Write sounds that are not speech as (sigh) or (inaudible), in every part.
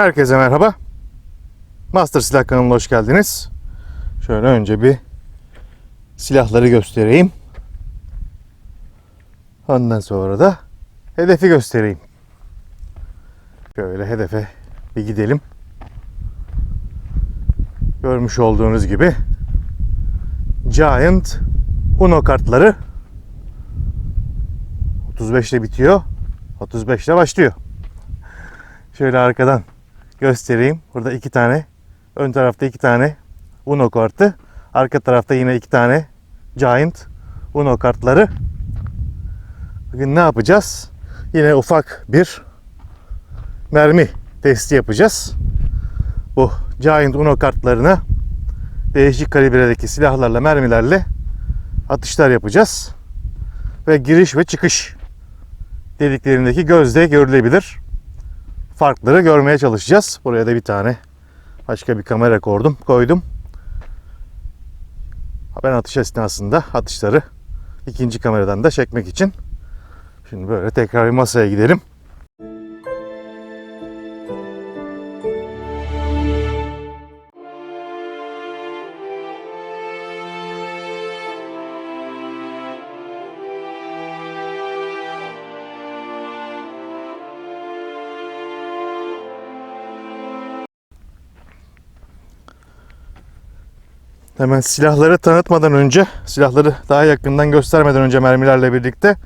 Herkese merhaba. Master Silah kanalına hoş geldiniz. Şöyle önce bir silahları göstereyim. Ondan sonra da hedefi göstereyim. Şöyle hedefe bir gidelim. Görmüş olduğunuz gibi Giant Uno kartları 35 ile bitiyor. 35 ile başlıyor. Şöyle arkadan göstereyim. Burada iki tane. Ön tarafta iki tane Uno kartı. Arka tarafta yine iki tane Giant Uno kartları. Bugün ne yapacağız? Yine ufak bir mermi testi yapacağız. Bu Giant Uno kartlarına değişik kalibredeki silahlarla, mermilerle atışlar yapacağız. Ve giriş ve çıkış deliklerindeki gözle görülebilir farkları görmeye çalışacağız. Buraya da bir tane başka bir kamera koydum. koydum. Ben atış esnasında atışları ikinci kameradan da çekmek için. Şimdi böyle tekrar bir masaya gidelim. Hemen silahları tanıtmadan önce, silahları daha yakından göstermeden önce mermilerle birlikte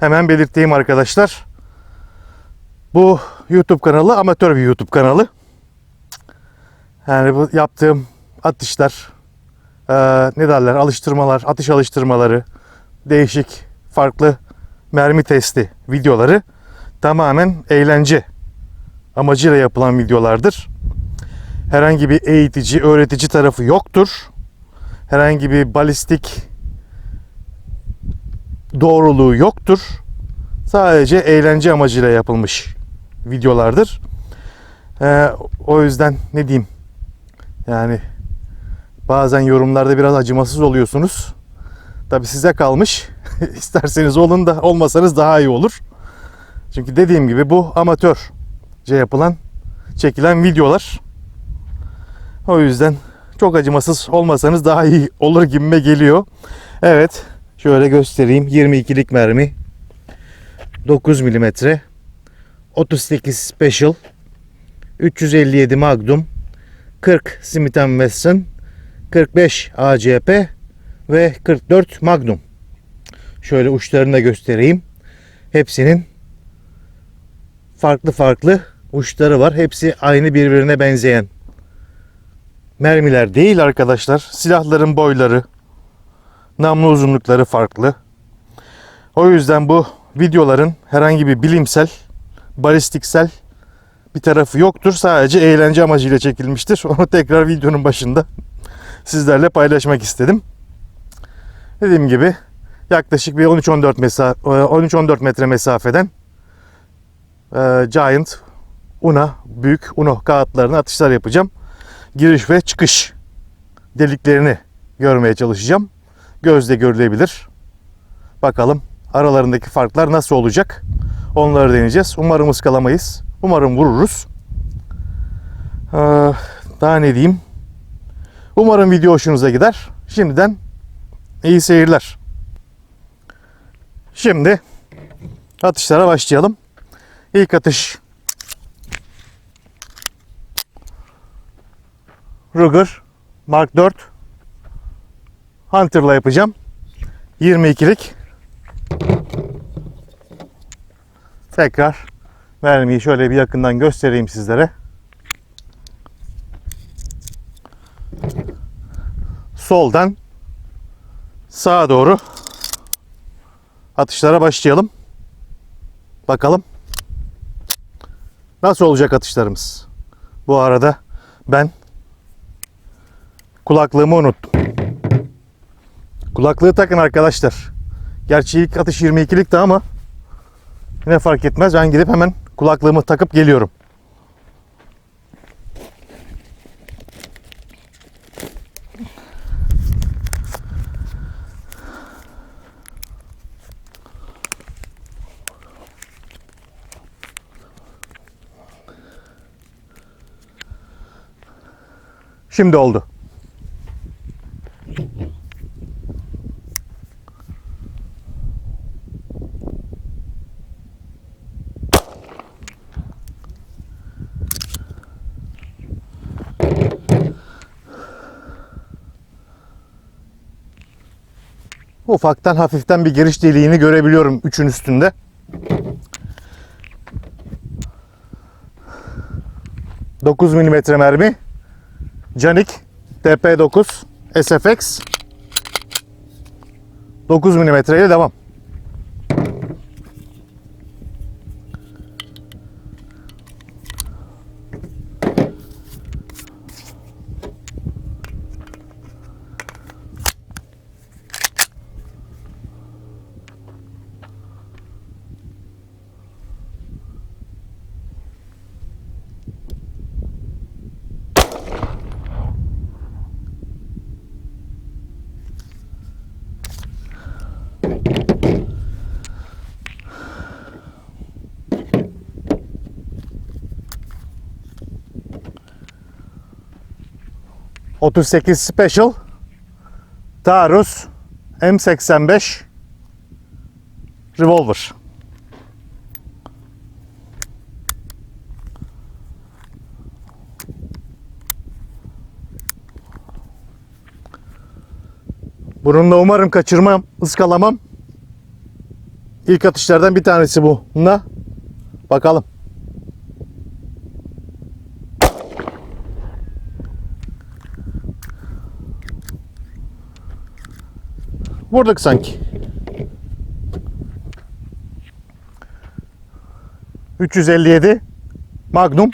hemen belirteyim arkadaşlar. Bu YouTube kanalı amatör bir YouTube kanalı. Yani bu yaptığım atışlar, eee, ne derler alıştırmalar, atış alıştırmaları, değişik farklı mermi testi videoları tamamen eğlence amacıyla yapılan videolardır herhangi bir eğitici, öğretici tarafı yoktur. Herhangi bir balistik doğruluğu yoktur. Sadece eğlence amacıyla yapılmış videolardır. Ee, o yüzden ne diyeyim? Yani bazen yorumlarda biraz acımasız oluyorsunuz. Tabi size kalmış. (laughs) İsterseniz olun da olmasanız daha iyi olur. Çünkü dediğim gibi bu amatörce yapılan, çekilen videolar. O yüzden çok acımasız olmasanız daha iyi olur gibime geliyor. Evet. Şöyle göstereyim. 22'lik mermi. 9 mm. 38 Special. 357 Magnum. 40 Smith Wesson. 45 ACP ve 44 Magnum. Şöyle uçlarını da göstereyim. Hepsinin farklı farklı uçları var. Hepsi aynı birbirine benzeyen mermiler değil arkadaşlar. Silahların boyları, namlu uzunlukları farklı. O yüzden bu videoların herhangi bir bilimsel, balistiksel bir tarafı yoktur. Sadece eğlence amacıyla çekilmiştir. (laughs) Onu tekrar videonun başında sizlerle paylaşmak istedim. Dediğim gibi yaklaşık bir 13-14 mesa 13-14 metre mesafeden e, Giant Una büyük Uno kağıtlarına atışlar yapacağım giriş ve çıkış deliklerini görmeye çalışacağım. Gözle görülebilir. Bakalım aralarındaki farklar nasıl olacak? Onları deneyeceğiz. Umarım ıskalamayız. Umarım vururuz. Ee, daha ne diyeyim? Umarım video hoşunuza gider. Şimdiden iyi seyirler. Şimdi atışlara başlayalım. İlk atış Ruger Mark 4 Hunter'la yapacağım. 22'lik. Tekrar mermiyi şöyle bir yakından göstereyim sizlere. Soldan sağa doğru atışlara başlayalım. Bakalım nasıl olacak atışlarımız. Bu arada ben Kulaklığımı unuttum. Kulaklığı takın arkadaşlar. Gerçi ilk atış 22'likti ama yine fark etmez. Ben gidip hemen kulaklığımı takıp geliyorum. Şimdi oldu. Ufaktan hafiften bir giriş deliğini görebiliyorum üçün üstünde. Dokuz milimetre mermi. Canik TP9 SFX 9 milimetre ile devam. ...38 Special... ...Taarruz... ...M85... ...Revolver... Bununla umarım kaçırmam, ıskalamam. İlk atışlardan bir tanesi bu. Bunda bakalım. Vurduk sanki. 357 Magnum.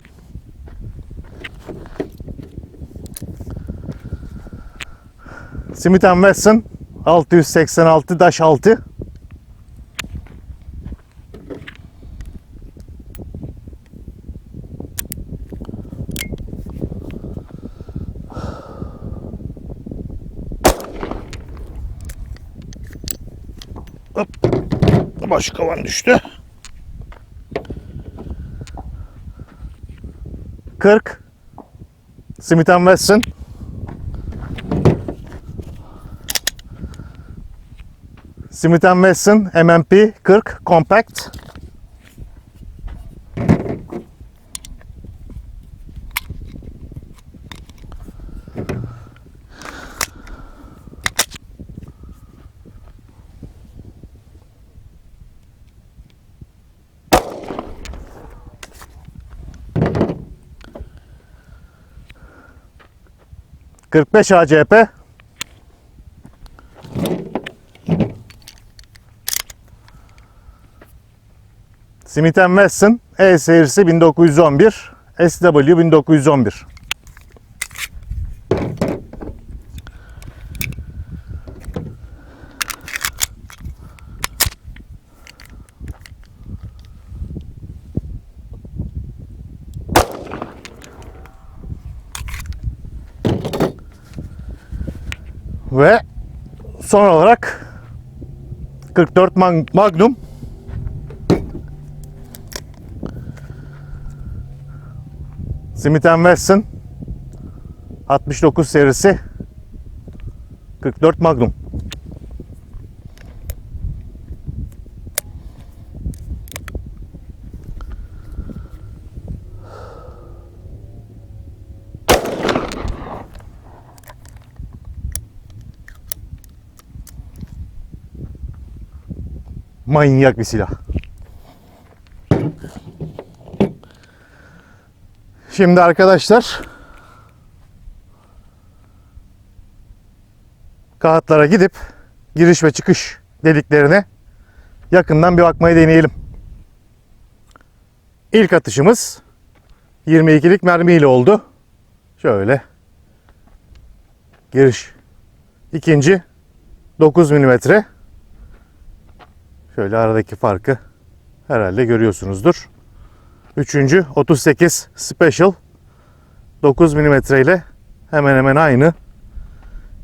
Smith Wesson 686 daş 6 Yavaş kavan düştü. 40 Smith Wesson. Smith Wesson MMP 40 Compact. Kırk beş ACP. Smith Wesson E serisi 1911 SW 1911 Ve son olarak 44 Mag- Magnum Smith Wesson 69 serisi 44 Magnum. Manyak bir silah. Şimdi arkadaşlar kağıtlara gidip giriş ve çıkış deliklerine yakından bir bakmayı deneyelim. İlk atışımız 22'lik mermiyle oldu. Şöyle giriş. İkinci 9 milimetre. Şöyle aradaki farkı herhalde görüyorsunuzdur. Üçüncü 38 Special 9 mm ile hemen hemen aynı.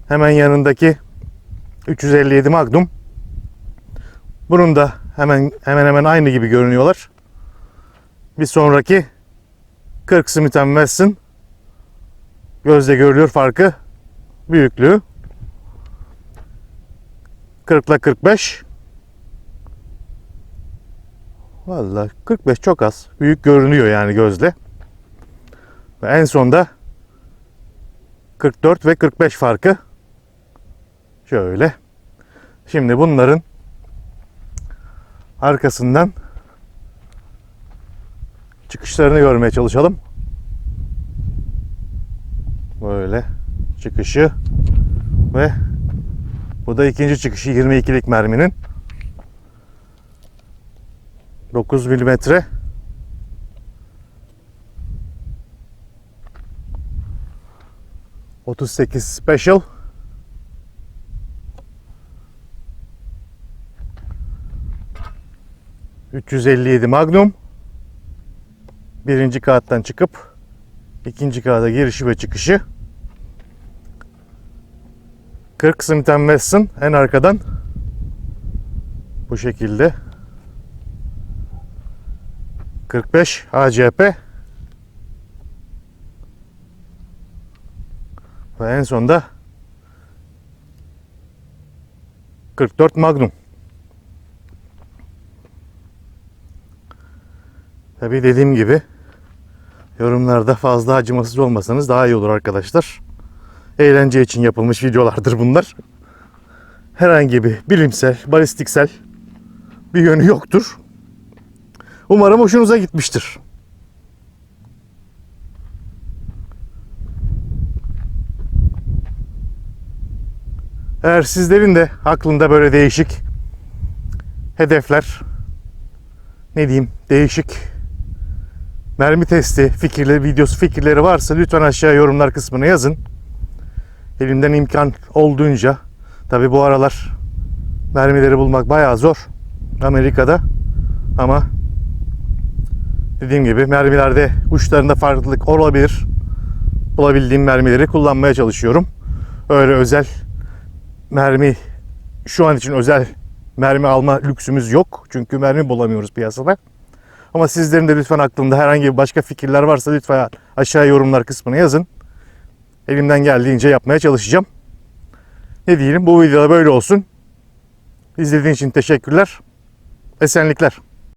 Hemen yanındaki 357 Magnum. Bunun da hemen hemen hemen aynı gibi görünüyorlar. Bir sonraki 40 Smith Wesson Gözle görülür farkı büyüklüğü 40 ile 45 Vallahi 45 çok az. Büyük görünüyor yani gözle. Ve en sonda 44 ve 45 farkı şöyle. Şimdi bunların arkasından çıkışlarını görmeye çalışalım. Böyle çıkışı ve bu da ikinci çıkışı 22'lik merminin 9 milimetre. Otuz sekiz special. Üç yüz elli yedi magnum. Birinci kağıttan çıkıp ikinci kağıda girişi ve çıkışı. 40 Smith Wesson en arkadan. Bu şekilde 45 ACP ve en sonda 44 Magnum. Tabi dediğim gibi yorumlarda fazla acımasız olmasanız daha iyi olur arkadaşlar. Eğlence için yapılmış videolardır bunlar. Herhangi bir bilimsel, balistiksel bir yönü yoktur. Umarım hoşunuza gitmiştir. Eğer sizlerin de aklında böyle değişik hedefler, ne diyeyim, değişik mermi testi fikirleri, videosu fikirleri varsa lütfen aşağıya yorumlar kısmına yazın. Elimden imkan olduğunca, tabi bu aralar mermileri bulmak bayağı zor Amerika'da ama dediğim gibi mermilerde uçlarında farklılık olabilir. Bulabildiğim mermileri kullanmaya çalışıyorum. Öyle özel mermi şu an için özel mermi alma lüksümüz yok. Çünkü mermi bulamıyoruz piyasada. Ama sizlerin de lütfen aklında herhangi bir başka fikirler varsa lütfen aşağı yorumlar kısmına yazın. Elimden geldiğince yapmaya çalışacağım. Ne diyelim bu videoda böyle olsun. İzlediğin için teşekkürler. Esenlikler.